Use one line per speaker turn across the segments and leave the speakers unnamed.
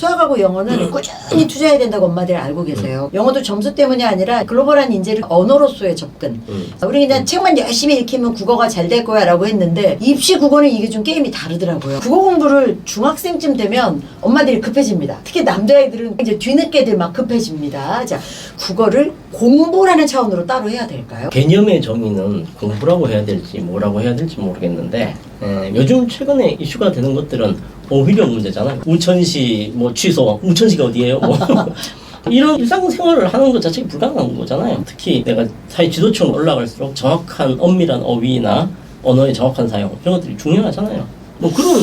수학하고 영어는 꾸준히 투자해야 된다고 엄마들이 알고 계세요. 영어도 점수 때문이 아니라 글로벌한 인재를 언어로서의 접근.
음.
우리 그냥 책만 열심히 읽히면 국어가 잘 될 거야 라고 했는데 입시 국어는 이게 좀 게임이 다르더라고요. 국어 공부를 중학생쯤 되면 엄마들이 급해집니다. 특히 남자애들은 이제 뒤늦게들 막 급해집니다. 자, 국어를 공부라는 차원으로 따로 해야 될까요?
개념의 정의는 공부라고 해야 될지 뭐라고 해야 될지 모르겠는데 에, 요즘 최근에 이슈가 되는 것들은 어휘력 문제잖아요. 우천시 뭐 취소, 우천시가 어디예요? 뭐 이런 일상생활을 하는 것 자체가 불가능한 거잖아요. 특히 내가 사회 지도층으로 올라갈수록 정확한 엄밀한 어휘나 언어의 정확한 사용 이런 것들이 중요하잖아요. 뭐 그런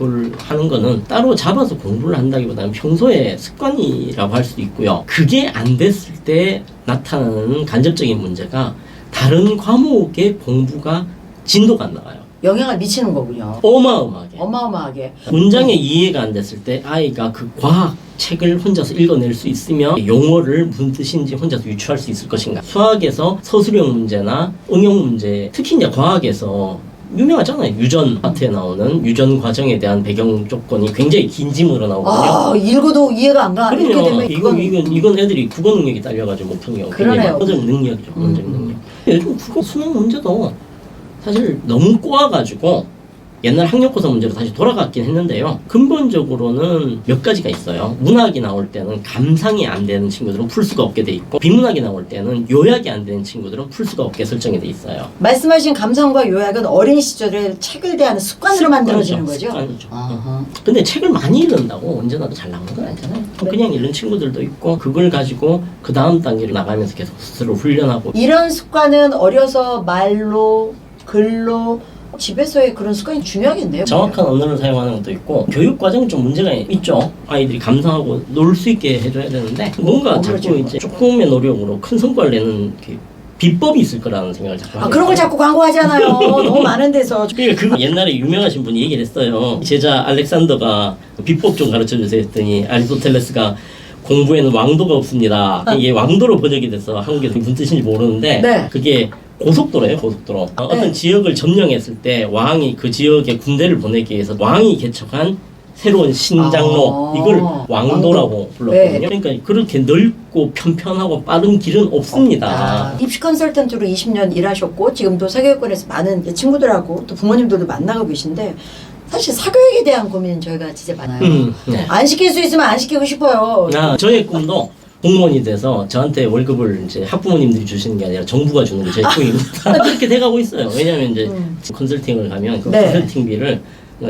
걸 하는 거는 따로 잡아서 공부를 한다기보다는 평소에 습관이라고 할 수도 있고요. 그게 안 됐을 때 나타나는 간접적인 문제가 다른 과목의 공부가 진도가 안 나가요.
영향을 미치는 거군요.
어마어마하게.
어마어마하게.
문장의 이해가 안 됐을 때 아이가 그 과학 책을 혼자서 읽어낼 수 있으면 용어를 무슨 뜻인지 혼자서 유추할 수 있을 것인가. 수학에서 서술형 문제나 응용 문제, 특히 이제 과학에서 유명하잖아요. 유전 파트에 나오는 유전 과정에 대한 배경 조건이 굉장히 긴 지문으로 나오거든요.
아, 읽어도 이해가 안 가. 이렇게
그럼요.
되면
이건,
이건
이건, 애들이 국어 능력이 딸려가지고 못하는 경우가
그러네요.
문제적 능력이죠.
음.
문제적 능력. 요즘 국어 수능 문제도 사실 너무 꼬아가지고 옛날 학력고사 문제로 다시 돌아갔긴 했는데요. 근본적으로는 몇 가지가 있어요. 문학이 나올 때는 감상이 안 되는 친구들은 풀 수가 없게 돼 있고 비문학이 나올 때는 요약이 안 되는 친구들은 풀 수가 없게 설정이 돼 있어요.
말씀하신 감성과 요약은 어린 시절에 책을 대하는 습관으로 만들어지는 거죠.
습관이죠.
아하.
근데 책을 많이 읽는다고 언제나도 잘 나오는 건 아니잖아요.
네.
그냥 읽는 친구들도 있고 그걸 가지고 그 다음 단계로 나가면서 계속 스스로 훈련하고
이런 습관은 어려서 말로 글로 집에서의 그런 습관이 중요하겠네요.
정확한 언어를 사용하는 것도 있고 교육 과정이 좀 문제가 있죠. 아이들이 감상하고 놀 수 있게 해줘야 되는데 뭔가
어,
자꾸. 이제 조금의 노력으로 큰 성과를 내는 그 비법이 있을 거라는 생각을 자꾸
아 그런 걸. 자꾸 광고하잖아요. 너무 많은 데서.
그러니까 그거 옛날에 유명하신 분이 얘기를 했어요. 제자 알렉산더가 비법 좀 가르쳐 주세요 했더니 아리스토텔레스가 공부에는 왕도가 없습니다. 이게 왕도로 번역이 돼서 한국에서 무슨 뜻인지 모르는데
네.
그게 고속도로예요, 고속도로. 어,
네.
어떤 지역을 점령했을 때 왕이 그 지역에 군대를 보내기 위해서 왕이 개척한 새로운 신장로
아,
이걸 왕도라고
왕도.
불렀거든요.
네.
그러니까 그렇게 넓고 편편하고 빠른 길은 없습니다.
아, 입시 컨설턴트로 20년 일하셨고 지금도 사교육권에서 많은 이제 친구들하고 또 부모님들도 만나고 계신데 사실 사교육에 대한 고민은 저희가 진짜 많아요.
음, 네.
안 시킬 수 있으면 안 시키고 싶어요.
아, 저의 꿈도 공무원이 돼서 저한테 월급을 이제 학부모님들이 주시는 게 아니라 정부가 주는 게 제 꿈입니다. 그렇게 돼가고 있어요. 왜냐하면 이제
음.
컨설팅을 가면 그
네.
컨설팅비를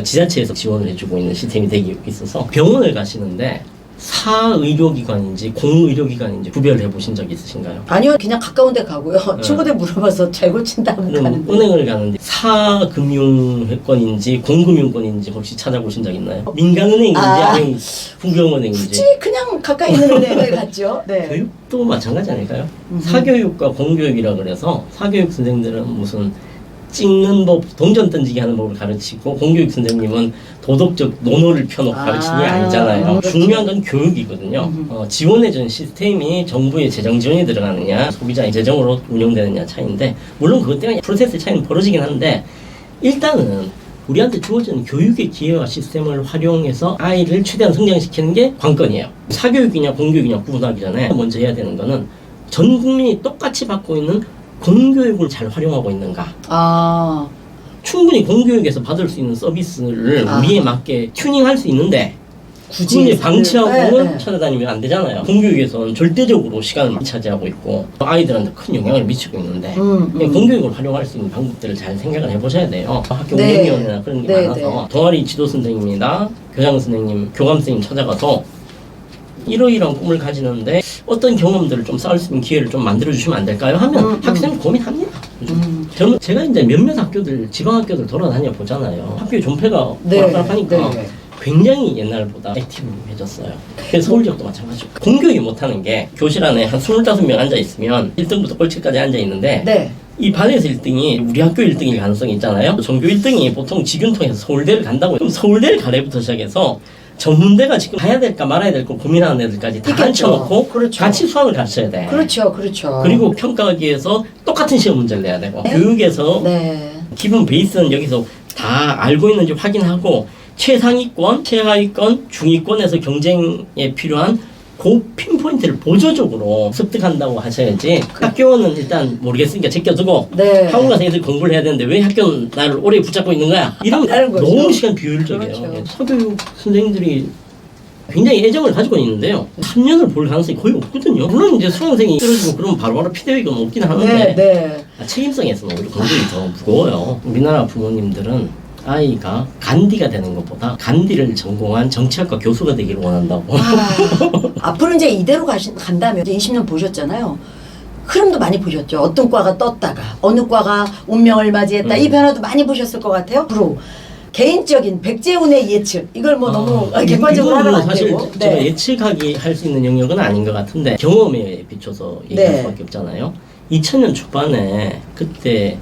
지자체에서 지원을 해주고 있는 시스템이 되고 있어서 병원을 가시는데 사의료기관인지 공의료기관인지 구별을 해보신 적 있으신가요?
아니요, 그냥 가까운 데 가고요.
네.
친구들 물어봐서 잘 고친다면
그럼
가는데.
은행을 가는데 사금융권인지 공금융권인지 혹시 찾아보신 적 있나요? 민간은행인지
아.
아 니면 후경은행인지
굳이 그냥 가까이 있는 은행을 갔죠. 네.
교육도 마찬가지 아닐까요? 사교육과 공교육이라 그래서 사교육 선생들은 무슨 찍는 법, 동전 던지기 하는 법을 가르치고 공교육 선생님은 도덕적 논어를 펴놓고
아,
가르치는 게 아니잖아요.
그렇죠.
중요한 건 교육이거든요.
음흠.
어, 지원해준 시스템이 정부의 재정 지원이 들어가느냐, 소비자의 재정으로 운영되느냐 차이인데 물론 그것 때문에 프로세스 차이는 벌어지긴 한데 일단은 우리한테 주어지는 교육의 기회와 시스템을 활용해서 아이를 최대한 성장시키는 게 관건이에요. 사교육이냐 공교육이냐 구분하기 전에 먼저 해야 되는 거는 전 국민이 똑같이 받고 있는 공교육을 잘 활용하고 있는가.
아,
충분히 공교육에서 받을 수 있는 서비스를
아.
우리에 맞게 튜닝할 수 있는데
굳이
방치하고는
네, 네.
찾아다니면 안 되잖아요. 공교육에서는 절대적으로 시간을 차지하고 있고 아이들한테 큰 영향을 미치고 있는데
음, 음.
공교육을 활용할 수 있는 방법들을 잘 생각을 해보셔야 돼요. 학교
네.
운영위원회나 그런 게
네,
많아서
네.
동아리 지도 선생님이나 교장 선생님, 교감 선생님 찾아가서 이러이러한 꿈을 가지는데 어떤 경험들을 좀 쌓을 수 있는 기회를 좀 만들어 주시면 안 될까요? 하면
음, 음.
학생이 고민합니다.
음.
저는 제가 이제 몇몇 학교들 지방 학교들 돌아다녀 보잖아요. 학교 존폐가
네,
오락가락하니까
네.
굉장히 옛날보다 액티브해졌어요. 서울 지역도 마찬가지고 공교육이 못하는 게 교실 안에 한 25명 앉아 있으면 1등부터 꼴찌까지 앉아 있는데
네.
이 반에서 1등이 우리 학교 1등일 가능성이 있잖아요. 전교 1등이 보통 직윤 통해서 서울대를 간다고. 그럼 서울대를 가래부터 시작해서 전문대가 지금 가야 될까 말아야 될까 고민하는 애들까지 다
있겠죠.
앉혀놓고
그렇죠.
같이 수학을 가르쳐야 돼.
그렇죠, 그렇죠.
그리고 평가하기 위해서 똑같은 시험 문제를 내야 되고
네.
교육에서
네.
기본 베이스는 여기서 다 알고 있는지 확인하고 최상위권, 최하위권, 중위권에서 경쟁에 필요한 그 핀포인트를 보조적으로 습득한다고 하셔야지 학교는 일단 모르겠으니까 제껴두고
네.
학원 가서 애들 공부를 해야 되는데 왜 학교는 나를 오래 붙잡고 있는 거야? 이러면
다른 거죠.
너무 시간 비효율적이에요.
그렇죠.
예, 사교육 선생님들이 굉장히 애정을 가지고 있는데요. 3년을 볼 가능성이 거의 없거든요. 물론 이제 수험생이 떨어지고 그러면 바로바로 피드백은 없긴 하는데
네, 네.
아, 책임성에서는 오히려 공들이 더 무거워요. 우리나라 부모님들은 아이가 간디가 되는 것보다 간디를 전공한 정치학과 교수가 되기를 원한다고.
아, 앞으로 이제 이대로 가시, 간다면 이제 20년 보셨잖아요. 흐름도 많이 보셨죠. 어떤 과가 떴다가 어느 과가 운명을 맞이했다. 이
음.
변화도 많이 보셨을 것 같아요. 앞으로 개인적인 백재훈의 예측 이걸 뭐 너무
아,
객관적으로
이거는
하면 안
사실
되고.
제가
네.
예측하기 할 수 있는 영역은 아닌 것 같은데 경험에 비춰서 얘기할
네.
수밖에 없잖아요. 2000년 초반에 그때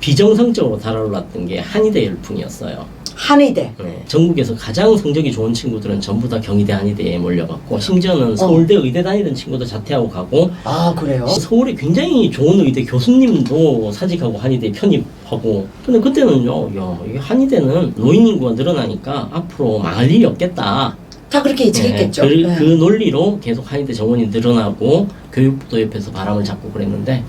비정상적으로 달아올랐던 게 한의대 열풍이었어요.
한의대.
네. 전국에서 가장 성적이 좋은 친구들은 전부 다 경희대 한의대에 몰려갔고 심지어는 서울대 의대 다니던 친구도 자퇴하고 가고
아 그래요?
서울에 굉장히 좋은 의대 교수님도 사직하고 한의대 편입하고 근데 그때는요 야 한의대는 노인 인구가 늘어나니까 앞으로 망할 일이 없겠다
다 그렇게 예측했겠죠.
네, 그,
네.
그 논리로 계속 한의대 정원이 늘어나고 교육부도 옆에서 바람을 잡고 그랬는데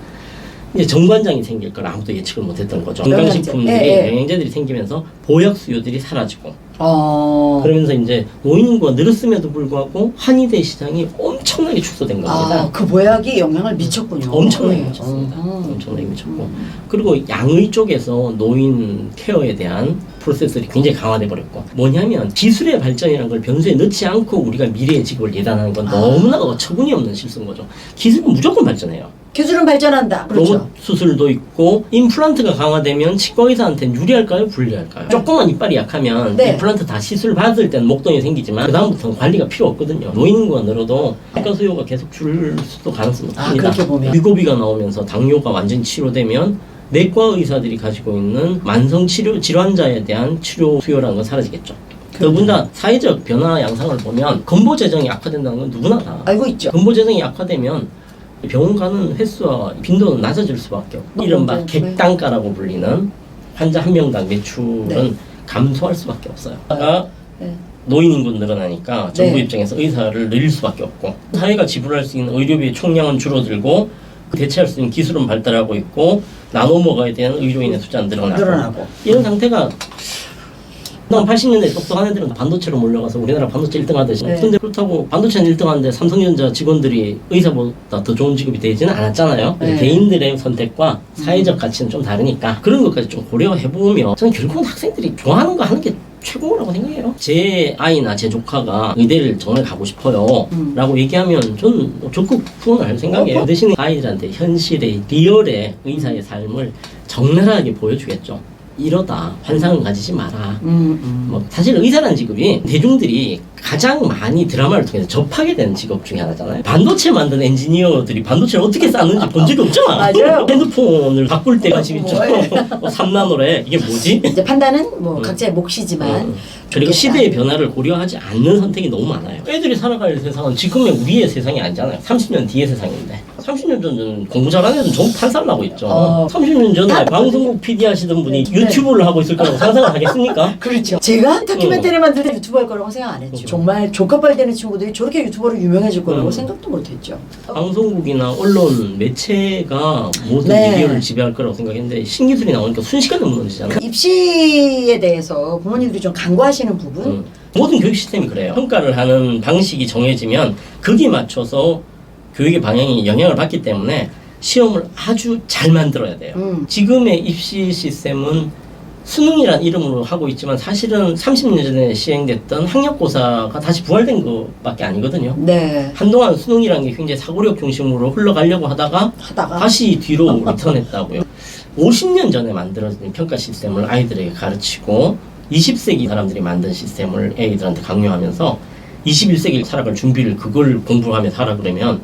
이제 정관장이 생길 걸 아무도 예측을 못했던 거죠. 건강식품들이
네, 네.
영양제들이 생기면서 보약 수요들이 사라지고
어.
그러면서 이제 노인 인구가 늘었음에도 불구하고 한의대 시장이 엄청나게 축소된 겁니다
아, 그 보약이 영향을 미쳤군요.
엄청나게
네.
미쳤습니다.
어.
엄청나게 미쳤고 그리고 양의 쪽에서 노인 케어에 대한 프로세스들이 굉장히 강화돼 버렸고 뭐냐면 기술의 발전이라는 걸 변수에 넣지 않고 우리가 미래의 직업을 예단하는 건
아.
너무나 어처구니 없는 실수인 거죠. 기술은 무조건 발전해요.
기술은 발전한다. 그렇죠.
로봇 수술도 있고 임플란트가 강화되면 치과 의사한테는 유리할까요, 불리할까요? 조금만 이빨이 약하면
네.
임플란트 다 시술 받을 때는 목돈이 생기지만 그 다음부터는 관리가 필요 없거든요. 노인 인구가 늘어도 치과 수요가 계속 줄 수도 가능성이
아. 그렇게 보면.
위고비가 나오면서 당뇨가 완전히 치료되면 내과 의사들이 가지고 있는 만성 치료 질환자에 대한 치료 수요라는 건 사라지겠죠. 더군다나 사회적 변화 양상을 보면 건보 재정이 악화된다는 건 누구나 다
알고 있죠.
근보 재정이 약화되면 병원 가는 횟수와 빈도는 낮아질 수밖에 없고 이른바
네.
객단가라고 불리는 환자 한 명당 매출은
네.
감소할 수밖에 없어요. 아까
네.
노인 인구 늘어나니까 정부
네.
입장에서 의사를 늘릴 수밖에 없고 사회가 지불할 수 있는 의료비의 총량은 줄어들고 대체할 수 있는 기술은 발달하고 있고 나눠 먹어야 되는 의료인의 숫자는 늘어나고,
늘어나고.
이런 상태가 난 80년대 똑똑한 애들은 반도체로 몰려가서 우리나라 반도체 1등 하듯이.
네.
근데 그렇다고 반도체는 1등 하는데 삼성전자 직원들이 의사보다 더 좋은 직업이 되지는 않았잖아요.
네.
개인들의 선택과 사회적 가치는 좀 다르니까 그런 것까지 좀 고려해보면 저는 결국은 학생들이 좋아하는 거 하는 게 최고라고 생각해요. 제 아이나 제 조카가 의대를 정말 가고 싶어요
음.
라고 얘기하면 저는 적극 후원할 생각이에요.
어,
대신에 아이들한테 현실의 리얼의 의사의 삶을 적나라하게 보여주겠죠 이러다 환상을 가지지 마라
음, 음.
뭐 사실 의사라는 직업이 대중들이 가장 많이 드라마를 통해서 접하게 되는 직업 중에 하나잖아요. 반도체 만든 엔지니어들이 반도체를 어떻게 쌓는지 본 적이 없잖아.
맞아요.
핸드폰을 바꿀 때가 지금 있죠.
뭐해?
뭐 3나노래 이게 뭐지?
이제 판단은 뭐
음.
각자의 몫이지만
음. 그리고
그게
시대의 변화를 고려하지 않는 선택이 너무 많아요. 애들이 살아갈 세상은 지금의 우리의 세상이 아니잖아요. 30년 뒤의 세상인데. 30년 전은 공부 잘하는 애들은 전부 하고 있죠.
어.
30년 전에
다
방송국 PD 하시던 분이
네.
유튜브를 하고 있을 거라고 상상을 하겠습니까?
그렇죠. 제가 다큐멘터리
음.
만들 때 유튜버 할 거라고 생각 안 했죠.
그렇죠.
정말 조카빨 되는 친구들이 저렇게 유튜버로 유명해질 거라고
음.
생각도 못 했죠.
방송국이나 언론 매체가 모든
네.
미디어를 지배할 거라고 생각했는데 신기술이 나오니까 순식간에 무너지잖아요.
그 입시에 대해서 부모님들이 좀 간과하시는 부분
음. 모든 교육 시스템이 그래요. 평가를 하는 방식이 정해지면 거기에 맞춰서 교육의 방향이 영향을 받기 때문에 시험을 아주 잘 만들어야 돼요.
음.
지금의 입시 시스템은 수능이란 이름으로 하고 있지만 사실은 30년 전에 시행됐던 학력고사가 다시 부활된 것밖에 아니거든요.
네
한동안 수능이라는 게 굉장히 사고력 중심으로 흘러가려고 하다가
하다가
다시 뒤로 리턴했다고요. 50년 전에 만들어진 평가 시스템을 아이들에게 가르치고 20세기 사람들이 만든 시스템을 애들한테 강요하면서 21세기를 살아갈 준비를 그걸 공부하면서 하라 그러면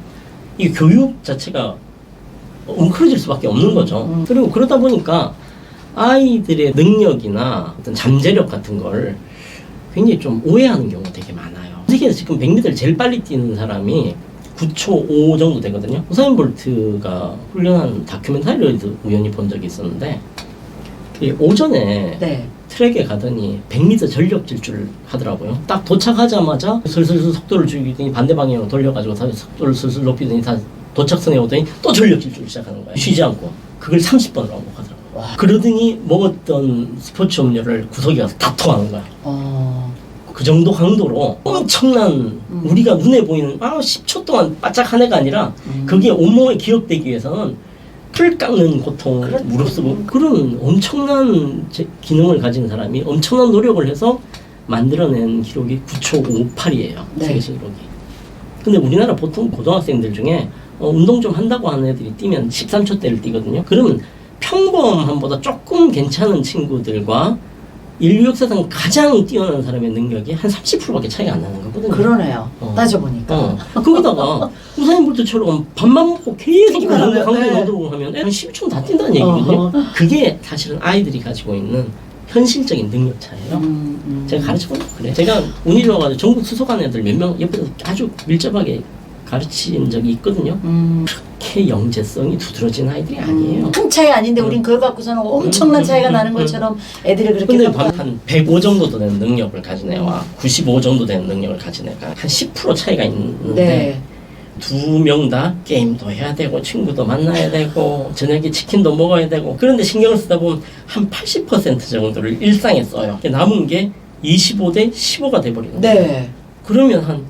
이 교육 자체가 웅크러질 수밖에 없는 거죠.
음.
그리고 그러다 보니까 아이들의 능력이나 어떤 잠재력 같은 걸 굉장히 좀 오해하는 경우가 되게 많아요. 세계에서 지금 100m를 제일 빨리 뛰는 사람이 9초 5 정도 되거든요. 우사인 볼트가 훈련한 다큐멘터리를 우연히 본 적이 있었는데 그 오전에
네
트랙에 가더니 100m 전력 질주를 하더라고요. 딱 도착하자마자 슬슬슬 속도를 줄이더니 반대 방향으로 돌려가지고 다시 속도를 슬슬 높이더니 다 도착선에 오더니 또 전력 질주를 시작하는 거예요. 쉬지 않고 그걸 30번을 반복하더라고요.
와.
그러더니 먹었던 스포츠 음료를 구석에 가서 다 토하는 거야.
어.
그 정도 강도로 엄청난 우리가 눈에 보이는 아 10초 동안 바짝 한 애가 아니라 그게 온몸에 기억되기 위해서는 풀 깎는 고통
그렇죠.
무릅쓰고 그런 엄청난 제- 기능을 가진 사람이 엄청난 노력을 해서 만들어낸 기록이 9초 58이에요
네.
세계신 기록이 근데 우리나라 보통 고등학생들 중에 어, 운동 좀 한다고 하는 애들이 뛰면 13초대를 뛰거든요 그러면 평범함보다 조금 괜찮은 친구들과 인류 역사상 가장 뛰어난 사람의 능력이 한 30%밖에 차이가 안 나는 거거든요.
그러네요.
어.
따져보니까.
어. 거기다가 우사인 볼트처럼 밥만 먹고 계속 그 정도 강도에
네.
넣도록 하면 애는 10초 다 뛴다는 얘기거든요.
어허.
그게 사실은 아이들이 가지고 있는 현실적인 능력 차예요.
음, 음.
제가 가르쳐 보니까 그래. 제가 운이 좋아가지고 전국 수석한 애들 몇 명 옆에서 아주 밀접하게 가르친 적이 있거든요.
음.
그렇게 영재성이 두드러진 아이들이 아니에요.
큰 차이 아닌데 우린 그걸 갖고서는 엄청난
음,
차이가
음,
나는
음,
것처럼 애들을 그렇게
근데
평가하는-
한105 정도 되는 능력을 가진 애와 95 정도 되는 능력을 가진 애가 한 10% 차이가 있는데
네.
두 명 다 게임도 해야 되고 친구도 만나야 되고 저녁에 치킨도 먹어야 되고 그런데 신경을 쓰다 보면 한 80% 정도를 일상에 써요. 남은 게 25 대 15가 돼버리는 거예요.
네.
그러면 한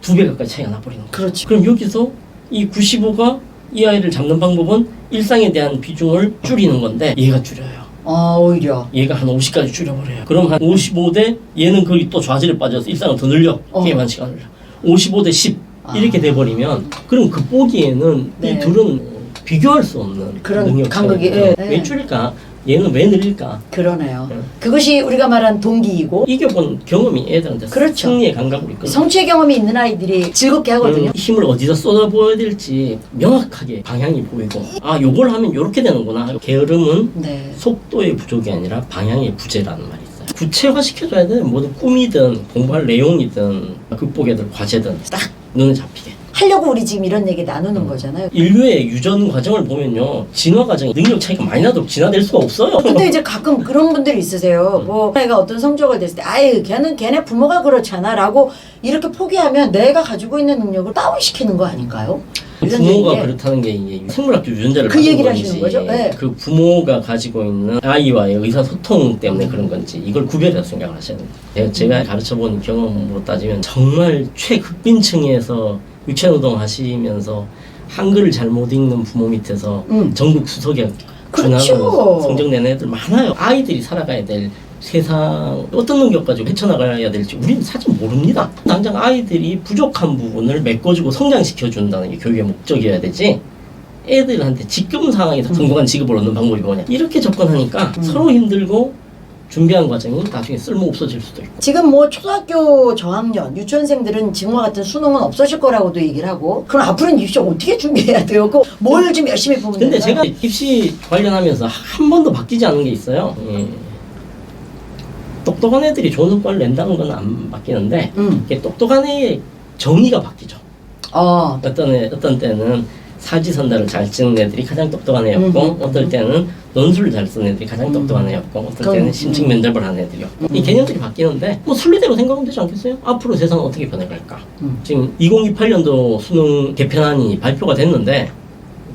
두 배 가까이 차이가 나버리는 거예요.
그렇죠.
그럼 여기서 이 95가 이 아이를 잡는 방법은 일상에 대한 비중을 줄이는 건데 얘가 줄여요.
어, 오히려.
얘가 한 50까지 줄여버려요. 그럼 한 55 대 얘는 거기 또 좌절에 빠져서 일상을 더 늘려
어.
게임한 시간을 55 대 10 이렇게
아.
돼버리면 그럼 그 보기에는
네.
이 둘은 비교할 수 없는
그런
능력. 예,
예.
왜 줄일까? 얘는 왜 늘릴까?
그러네요.
네.
그것이 우리가 말한 동기이고
이겨본 경험이 애들한테
그렇죠.
승리의 감각을 이끌어.
성취의 경험이 있는 아이들이 즐겁게 하거든요.
음, 힘을 어디서 쏟아부어야 될지 명확하게 방향이 보이고 아 요걸 하면 요렇게 되는구나 게으름은
네.
속도의 부족이 아니라 방향의 부재라는 말이 있어요 구체화 시켜줘야 돼 모든 꿈이든 공부할 내용이든 극복해야 될 과제든 딱 눈에 잡히게
하려고 우리 지금 이런 얘기 나누는
음.
거잖아요.
인류의 유전 과정을 보면요 진화 과정이 능력 차이가 많이 나도록 진화될 수가 없어요
근데 이제 가끔 그런 분들이 있으세요. 뭐 애가 어떤 성적을 냈을 때 아유 걔는 걔네 부모가 그렇잖아라고 이렇게 포기하면 내가 가지고 있는 능력을 다운시키는 거 아닌가요? 이런
부모가
얘기에
그렇다는 게 이제 생물학적 유전자를
그
받은
얘기를
건지,
하시는 거죠? 네.
그 부모가 가지고 있는 아이와의 의사소통 때문에 그런 건지 이걸 구별해서 생각을 하셔야 됩니다. 제가 가르쳐본 경험으로 따지면 정말 최극빈층에서 유치원운동 하시면서 한글을 잘 못 읽는 부모 밑에서
음.
전국 수석에
그렇죠.
준하고 성적 내는 애들 많아요. 아이들이 살아가야 될 세상 어떤 능력 가지고 헤쳐나가야 될지 우리는 사실 모릅니다. 당장 아이들이 부족한 부분을 메꿔주고 성장시켜 준다는 게 교육의 목적이어야 되지. 애들한테 지금 상황에서 성공한 직업을 얻는 방법이 뭐냐 이렇게 접근하니까
음.
서로 힘들고 준비한 과정이 나중에 쓸모 없어질 수도 있고
지금 뭐 초등학교 저학년 유치원생들은 지금과 같은 수능은 없어질 거라고도 얘기를 하고 그럼 앞으로는 입시 어떻게 준비해야 돼요? 그뭘 좀 열심히 보면
근데? 제가 입시 관련하면서 한 번도 바뀌지 않은 게 있어요 예. 똑똑한 애들이 좋은 성과를 낸다는 건 안 바뀌는데
음.
이게 똑똑한 애의 정의가 바뀌죠.
어.
어떤 애, 어떤 때는 사지선다를 잘 찍는 애들이 가장 똑똑한 애였고,
음.
어떨 때는 논술을 잘 쓰는 애들이 가장 똑똑한 애였고,
그럼,
때는 심층 면접을 하는 애들이었고,
음.
이 개념들이 바뀌는데, 뭐 순리대로 생각하면 되지 않겠어요? 앞으로 세상은 어떻게 변해갈까?
음.
지금 2028년도 수능 개편안이 발표가 됐는데,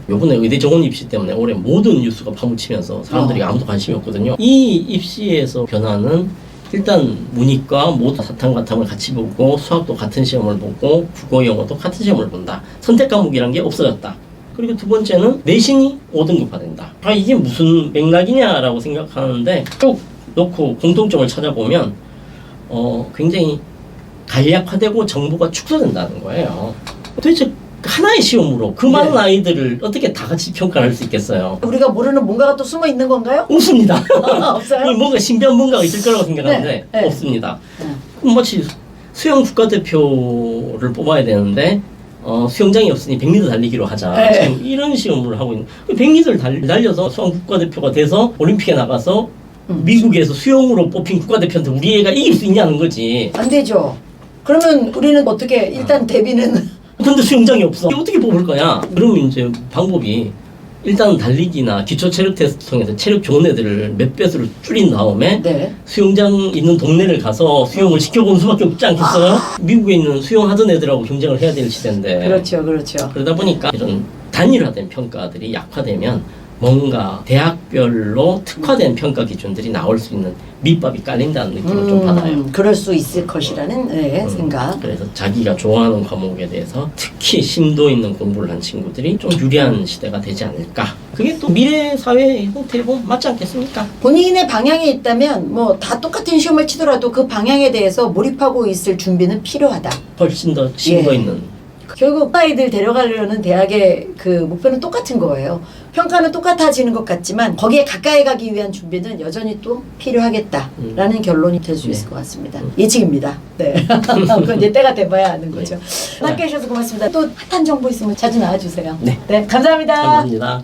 요번에 의대 정원 입시 때문에 올해 모든 뉴스가 파묻히면서 사람들이
어.
아무도 관심이 없거든요. 이 입시에서 변화는 일단 문이과 모두 사탕과탐을 같이 보고 수학도 같은 시험을 보고 국어 영어도 같은 시험을 본다. 선택 과목이란 게 없어졌다. 그리고 두 번째는 내신이 5등급화된다. 아 이게 무슨 맥락이냐라고 생각하는데 쭉 놓고 공통점을 찾아보면 어 굉장히 간략화되고 정보가 축소된다는 거예요. 도대체 하나의 시험으로 그 많은
네.
아이들을 어떻게 다 같이 평가할 수 있겠어요?
우리가 모르는 뭔가가 또 숨어 있는 건가요?
없습니다.
없어요?
이 뭔가 신비한 뭔가가 있을 거라고 생각하는데
네, 네.
없습니다.
네.
마치 수영 국가대표를 뽑아야 되는데 어, 수영장이 없으니 100m 달리기로 하자.
네.
지금 이런 시험을 하고 있는. 100m를 달, 달려서 수영 국가대표가 돼서 올림픽에 나가서
음.
미국에서 수영으로 뽑힌 국가대표한테 우리 애가 이길 수 있냐는 거지.
안 되죠. 그러면 우리는 어떻게 일단 데뷔는
근데 수영장이 없어. 어떻게 뽑을 거야? 그러면 이제 방법이 일단 달리기나 기초 체력 테스트 통해서 체력 좋은 애들을 몇 배수로 줄인 다음에
네.
수영장 있는 동네를 가서 수영을 시켜본 수밖에 없지 않겠어요? 미국에 있는 수영하던 애들하고 경쟁을 해야 될 시대인데
그렇죠, 그렇죠.
그러다 보니까 이런 단일화된 평가들이 약화되면 뭔가 대학별로 특화된 평가 기준들이 나올 수 있는 밑밥이 깔린다는 느낌을 좀 받아요.
음, 그럴 수 있을 것이라는 네,
음,
생각.
그래서 자기가 좋아하는 과목에 대해서 특히 심도 있는 공부를 한 친구들이 좀 유리한 시대가 되지 않을까. 그게 또 미래 사회 형태에 보면 맞지 않겠습니까?
본인의 방향이 있다면 뭐 다 똑같은 시험을 치더라도 그 방향에 대해서 몰입하고 있을 준비는 필요하다.
훨씬 더 심도
예.
있는.
결국 아이들 데려가려는 대학의 그 목표는 똑같은 거예요. 평가는 똑같아지는 것 같지만 거기에 가까이 가기 위한 준비는 여전히 또 필요하겠다라는 결론이 될수
네.
있을 것 같습니다. 예측입니다. 네. 그건 이제 때가 돼봐야 아는 거죠.
네.
함께 해주셔서 고맙습니다. 또 핫한 정보 있으면 자주 나와주세요.
네.
네, 감사합니다.
감사합니다.